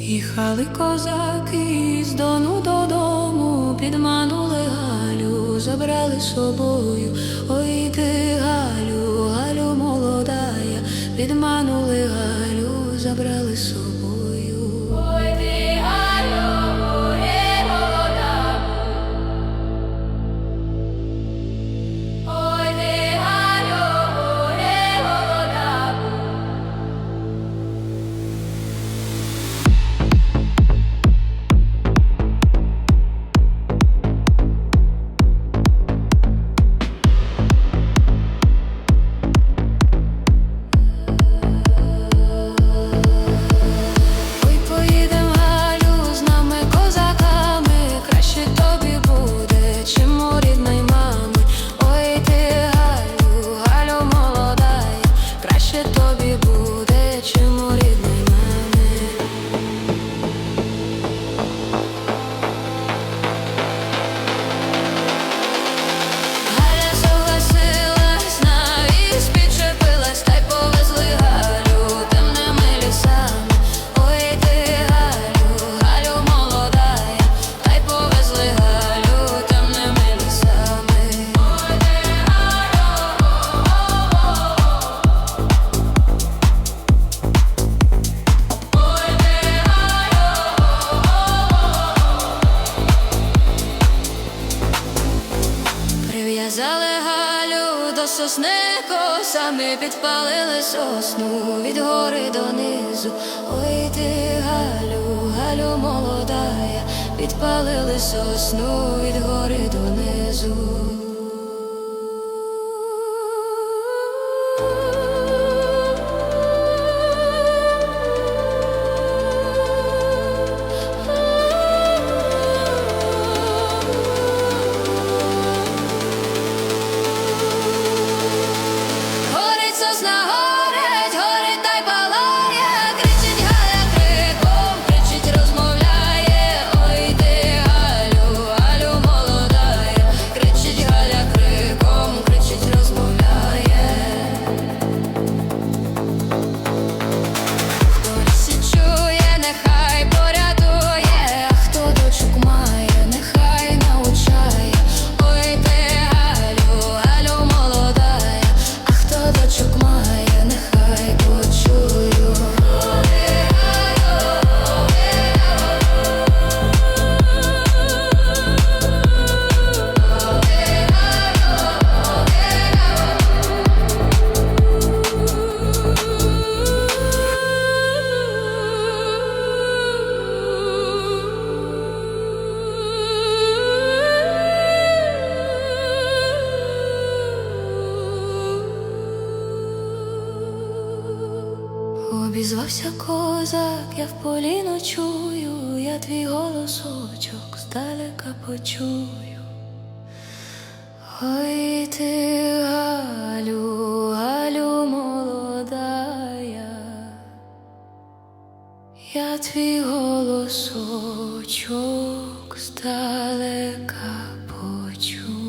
Їхали козаки з дону додому, підманули Галю, забрали з собою. Прив'язали Галю до сосни Самі підпалили сосну від гори донизу. Ой ти, Галю, Галю молодая, підпалили сосну від гори донизу. Обізвався козак, я в полі ночую, я твій голосочок здалека почую. Ой ти Галю, Галю молодая, я твій голосочок здалека почую.